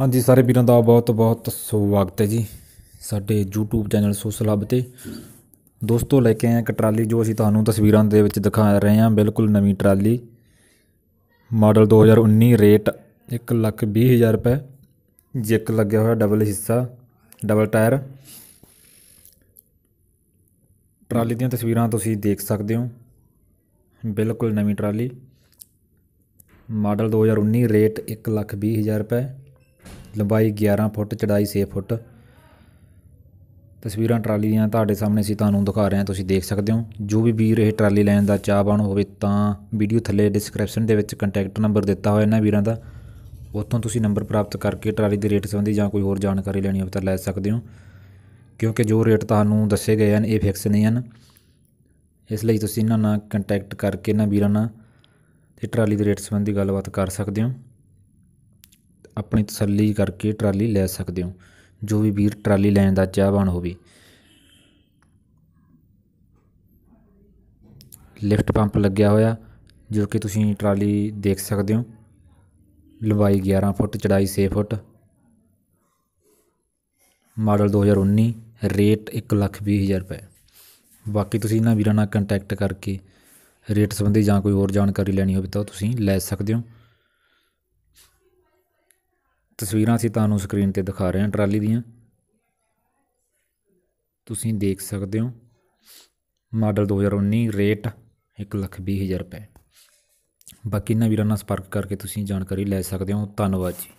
ਹਾਂਜੀ, ਸਾਰੇ ਵੀਰਾਂ ਦਾ ਬਹੁਤ ਬਹੁਤ ਸਵਾਗਤ ਹੈ ਜੀ ਸਾਡੇ YouTube ਚੈਨਲ ਸੋਸ਼ਲ ਹੱਬ ਤੇ। ਦੋਸਤੋ, ਲੈ ਕੇ ਆਏ ਇੱਕ ਟਰਾਲੀ ਜੋ ਅਸੀਂ ਤੁਹਾਨੂੰ ਤਸਵੀਰਾਂ ਦੇ ਵਿੱਚ ਦਿਖਾ ਰਹੇ ਹਾਂ, ਬਿਲਕੁਲ ਨਵੀਂ ਟਰਾਲੀ। ਮਾਡਲ 2019 ਰੇਟ 1 ਲੱਖ ਵੀਹ ਹਜ਼ਾਰ ਰੁਪਏ। ਜਿੱਕ ਲੱਗਿਆ ਹੋਇਆ ਡਬਲ ਹਿੱਸਾ, ਡਬਲ ਟਾਇਰ। ਟਰਾਲੀ ਦੀਆਂ ਤਸਵੀਰਾਂ ਤੁਸੀਂ ਦੇਖ ਸਕਦੇ ਹੋ। ਬਿਲਕੁਲ ਨਵੀਂ ਟਰਾਲੀ। ਮਾਡਲ 2019 ਰੇਟ 1 ਲੱਖ ਵੀਹ ਹਜ਼ਾਰ ਰੁਪਏ। ਲੰਬਾਈ 11 ਫੁੱਟ ਚੜਾਈ 6 ਫੁੱਟ। ਤਸਵੀਰਾਂ ਟਰਾਲੀ ਦੀਆਂ ਤੁਹਾਡੇ ਸਾਹਮਣੇ ਅਸੀਂ ਤੁਹਾਨੂੰ ਦਿਖਾ ਰਹੇ ਹਾਂ, ਤੁਸੀਂ ਦੇਖ ਸਕਦੇ ਹੋ। ਜੋ ਵੀ ਵੀਰ ਇਹ ਟਰਾਲੀ ਲੈਣ ਦਾ ਚਾਹਵਾਨ ਹੋਵੇ ਤਾਂ ਵੀਡੀਓ ਥੱਲੇ ਡਿਸਕ੍ਰਿਪਸ਼ਨ ਦੇ ਵਿੱਚ ਕੰਟੈਕਟ ਨੰਬਰ ਦਿੱਤਾ ਹੋਇਆ ਇਹਨਾਂ ਵੀਰਾਂ ਦਾ। ਉੱਥੋਂ ਤੁਸੀਂ ਨੰਬਰ ਪ੍ਰਾਪਤ ਕਰਕੇ ਟਰਾਲੀ ਦੇ ਰੇਟ ਸੰਬੰਧੀ ਜਾਂ ਕੋਈ ਹੋਰ ਜਾਣਕਾਰੀ ਲੈਣੀ ਹੋਵੇ ਤਾਂ ਲੈ ਸਕਦੇ ਹੋ। ਕਿਉਂਕਿ ਜੋ ਰੇਟ ਤੁਹਾਨੂੰ ਦੱਸੇ ਗਏ ਹਨ, ਇਹ ਫਿਕਸ ਨਹੀਂ ਹਨ। ਇਸ ਲਈ ਤੁਸੀਂ ਇਹਨਾਂ ਨਾਲ ਕੰਟੈਕਟ ਕਰਕੇ ਇਹਨਾਂ ਵੀਰਾਂ ਨਾਲ ਤੇ ਟਰਾਲੀ ਦੇ ਰੇਟ ਸੰਬੰਧੀ ਗੱਲਬਾਤ ਕਰ ਸਕਦੇ ਹੋ। ਆਪਣੀ ਤਸੱਲੀ ਕਰਕੇ ਟਰਾਲੀ ਲੈ ਸਕਦੇ ਹੋ, ਜੋ ਵੀ ਵੀਰ ਟਰਾਲੀ ਲੈਣ ਦਾ ਚਾਹਵਾਨ ਹੋਵੇ। ਲਿਫਟ ਪੰਪ ਲੱਗਿਆ ਹੋਇਆ, ਜੋ ਕਿ ਤੁਸੀਂ ਟਰਾਲੀ ਦੇਖ ਸਕਦੇ ਹੋ। ਲੰਬਾਈ 11 ਫੁੱਟ, ਚੜਾਈ 6 ਫੁੱਟ। ਮਾਡਲ 2019 ਰੇਟ 1 ਲੱਖ ਵੀਹ ਹਜ਼ਾਰ ਰੁਪਏ। ਬਾਕੀ ਤੁਸੀਂ ਇਹਨਾਂ ਵੀਰਾਂ ਨਾਲ ਕੰਟੈਕਟ ਕਰਕੇ ਰੇਟ ਸੰਬੰਧੀ ਜਾਂ ਕੋਈ ਹੋਰ ਜਾਣਕਾਰੀ ਲੈਣੀ ਹੋਵੇ ਤਾਂ ਤੁਸੀਂ ਲੈ ਸਕਦੇ ਹੋ। ਤਸਵੀਰਾਂ ਅਸੀਂ ਤੁਹਾਨੂੰ ਸਕਰੀਨ ਤੇ ਦਿਖਾ ਰਹੇ ਹਾਂ ਟਰਾਲੀ ਦੀਆਂ। ਤੁਸੀਂ ਦੇਖ ਸਕਦੇ ਹੋ, ਮਾਡਲ 2019 ਰੇਟ 1 ਲੱਖ ਵੀਹ ਹਜ਼ਾਰ ਰੁਪਏ। ਬਾਕੀ ਇਹਨਾਂ ਵੀਰਾਂ ਨਾਲ ਸੰਪਰਕ ਕਰਕੇ ਤੁਸੀਂ ਜਾਣਕਾਰੀ ਲੈ ਸਕਦੇ ਹੋ। ਧੰਨਵਾਦ ਜੀ।